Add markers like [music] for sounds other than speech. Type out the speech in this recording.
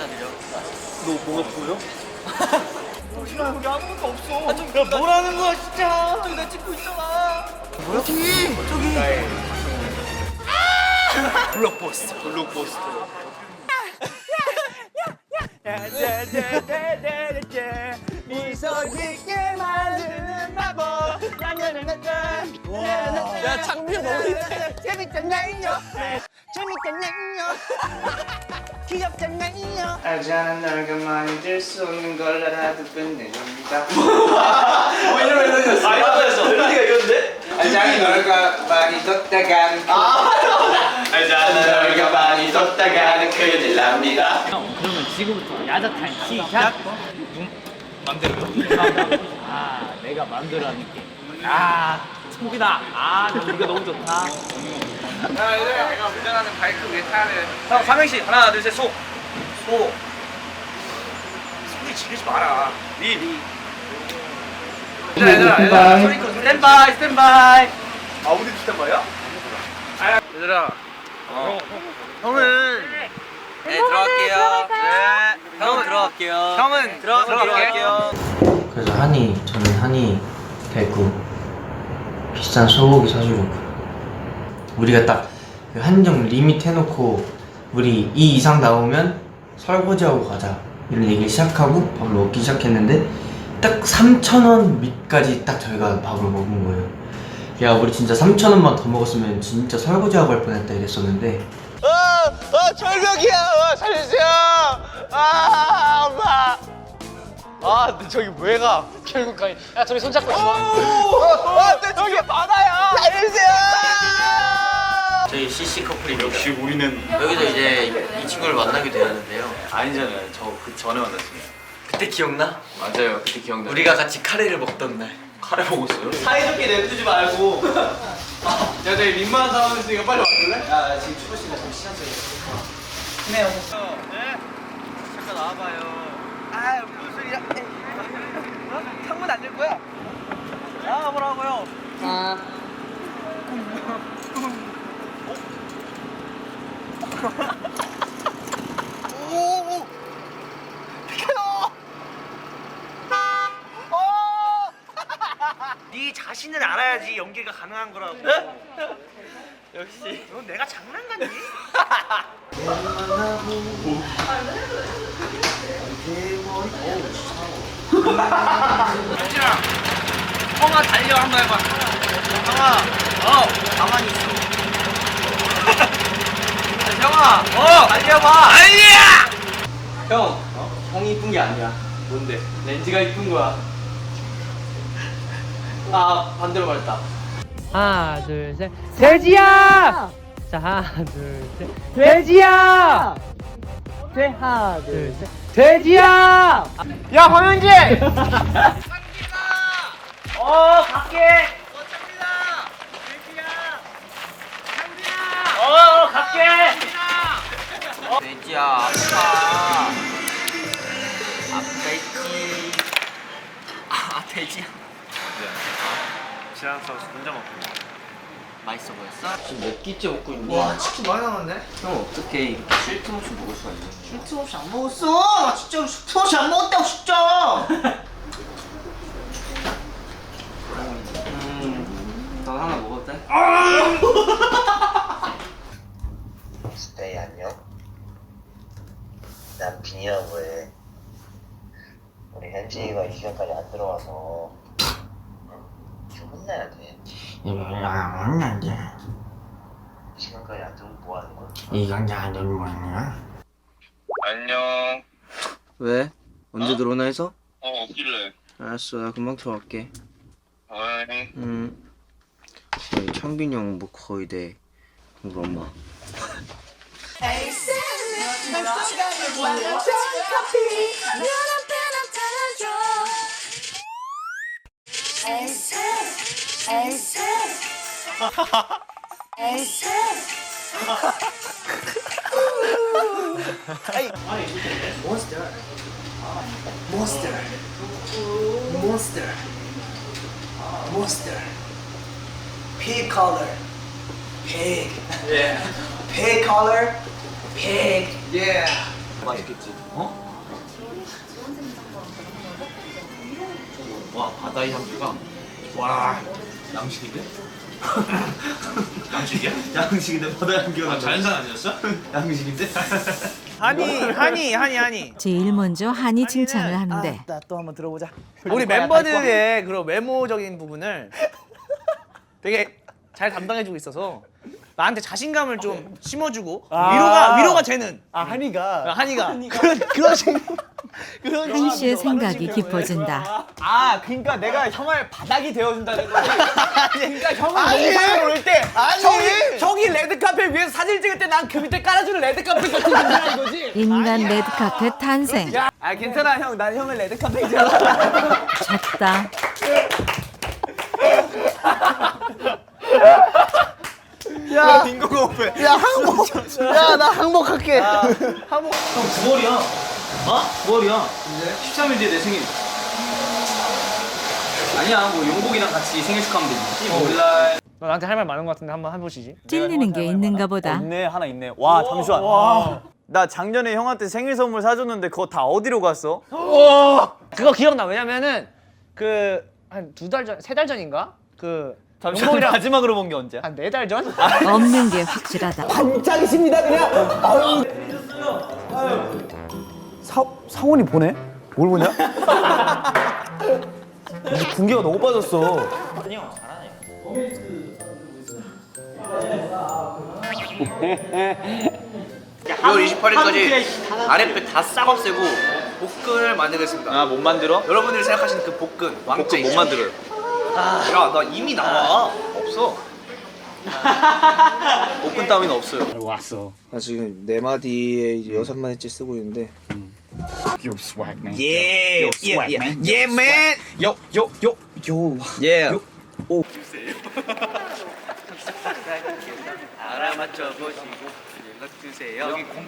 인사드려. 너 뭐가 보여? 야 여기 아무것도 없어. 아, 좀, 야 뭐라는 거야 진짜. 저기 나 찍고 있잖아. 뭐야? 저기. 저기. 블록버스터. 블록버스터. 미소 짓게 만드는 마법. 야 장면 너무. 재밌잖아요. 재밌잖아요. 귀엽잖아요. 알지 않은 널 가만히 들수 없는 걸 알아도 끝내줍니다 뭐 이러면 이러면 아 이러면서 멜로디가 이건데? 알지 않은 널 가만히 뒀다가는 알지 않은 널 가만히 뒀다가는 큰일 납니다. 그러면 지금부터 야자타임 시작. 맘대로요? 아, 내가 마음대로 하는 게. 아, 총이다. 아, 우리가 너무 좋다. 야 얘들아 내가 운전하는 바이크 왜 타야 돼? 형 삼행시 하나 둘 셋 소. 소. 소리 지르지 마라. 리. 얘들아 얘들아 얘들아 소리 꺼. 스탠바이, 스탠바이. 아 우리 비슷한 거예요? 얘들아 어. 형은 네 들어갈게요. 네. 형은 들어갈게요. 형은 들어 들어갈게요. 그래서 한이 저는 한이 뵙고 비싼 소고기 사주려고 우리가 딱그 한정 리밋 해놓고 우리 이 이상 나오면 설거지하고 가자 이런 얘기를 시작하고 밥을 먹기 시작했는데 딱 3,000원 밑까지 딱 저희가 밥을 먹은 거예요 야 우리 진짜 3,000원만 더 먹었으면 진짜 설거지하고 할 뻔했다 이랬었는데 아 철벽이야 아, 살려주세요 아 엄마 아 근데 저기 왜 가? 결국 가. 야, 저기 손잡고 있어. 아 근데 저기 바다야 살려주세요 저희 CC 커플입니다. 역시 우리는 여기서 이제 이 친구를 만나게 되었는데요. 아니잖아요. 저 그 전에 만났습니다. 그때 기억나? 맞아요. 그때 기억나. 우리가 같이 카레를 먹던 날. 카레 먹었어요? 사이좋게 냅두지 말고 [laughs] 야 저기 민망한 상황 있으니까 빨리 와줄래? 야 지금 추고 씨가 좀 시간 좀 네, 잠깐 나와봐요. 아 무슨 소리야 어? 창문 안 열 거야? 나와보라고요 오! 비켜요! 어! 네 자신을 알아야지 연기가 가능한 거라고. 역시. 넌 내가 장난감이? 현진아, 형아 달려 한번 해봐. 형아, 어. 형아, 어, 달려봐. 달려! 형! 어? 형이 이쁜 게 아니야 뭔데? 렌즈가 이쁜 거야 아 반대로 말했다 하나, 둘, 셋. 돼지야! 자, 하나, 둘, 셋. 돼지야! 돼, 하나, 둘, 셋. 돼지야! 야, 황현지! [laughs] 어, 갈게! 돼지야 아파. 아프지. 아 돼지야. 지난 선수 혼자 먹고. 맛있어 보였어? 지금 몇 끼째 먹고 있니? 와, 치킨 많이 남았네? 형 어떻게 이렇게 쉴 틈 없이 먹을 수가 있냐 쉴틈 없이 안 먹었어! 나 진짜 쉴 틈 없이 안 먹었다고, 진짜! [laughs] 음, 넌 하나 먹었대? 스테이 안녕. 난 빈이라고 해. 우리 현진이가 이 시간까지 안 들어와서 응? 좀 혼나야 돼. 이거 뭔데? 이 시간까지 안 들어오면 뭐 하는 거야? 이건 나도 뭐냐? 안녕. 왜? 언제 들어오나 해서? 어, 없길래. 알았어 나 금방 들어갈게 어이. 음 저희 창빈이 형 뭐 거의 돼 우리 엄마 Monster. Monster. Monster. Pig color. Pig. Yeah. Pig color. Pig. Yeah. 맛있겠지. 어? 와 바다의 향기가 와 양식인데? [laughs] 양식이야? 양식인데 바다 향기가 나 자연산 아니었어? [laughs] 양식인데? 한이 한이 한이 한이. 제일 먼저 한이 칭찬을 하는데 나 또 한번 들어보자. 우리 멤버들의 그런 외모적인 부분을 되게 잘 담당해주고 있어서 나한테 자신감을 좀 심어주고 위로가 위로가 되는. 아 한이가. [laughs] 한이가 그런 그런 식. 한이 씨의 생각이 깊어진다. 아 그러니까 내가 형을 바닥이 되어준다는 거지 [laughs] 그러니까 형은 아니. 농사를 올때 아니. 형이 형이 레드카펫 위에서 사진 찍을 때 난 그 밑에 깔아주는 레드카펫 같은 이거지 인간 레드카펫 탄생. 아 괜찮아 형 난 형을 레드카펫이잖아 졌다. [laughs] 야 오페. 야 항복. 야 나 항복할게. 항복. 형 9월이야. 어? 9월이야. 13일 뒤에 내 생일. 아니야 뭐 용복이랑 같이 생일 축하하면 되지. 몰라. 너 나한테 할 말 많은 것 같은데 한번 해보시지. 찔리는 게 있는가 보다. 있네 하나 있네 와 잠시만 나 작년에 형한테 생일 선물 사줬는데 그거 다 어디로 갔어? [gasps] 그거 기억나. 왜냐면은 그 한 두 달 전, 세 달 전인가? 그 용복이랑 마지막으로 본 게 언제야? 한 네 달 전? 없는 게 확실하다. 반짝이십니다 그냥 아유. 사, 상훈이 보내? 뭘 보냐? [laughs] 이제 군기가 너무 빠졌어 6월 28일까지 아랫배 다 싹 없애고 복근을 만들겠습니다. 아 못 만들어? 여러분들이 생각하시는 그 복근 왕자 복근 못 있죠? 만들어요. 야, 나 이미 나와. 없어. [laughs] 복근 따위는 없어요. 나 지금 네 마디에 이제 여섯 마디째 쓰고 있는데 예, 예, 예, 예, 맨. 요요요 요. 예. 알아맞혀 보시고 연락 주세요. 여기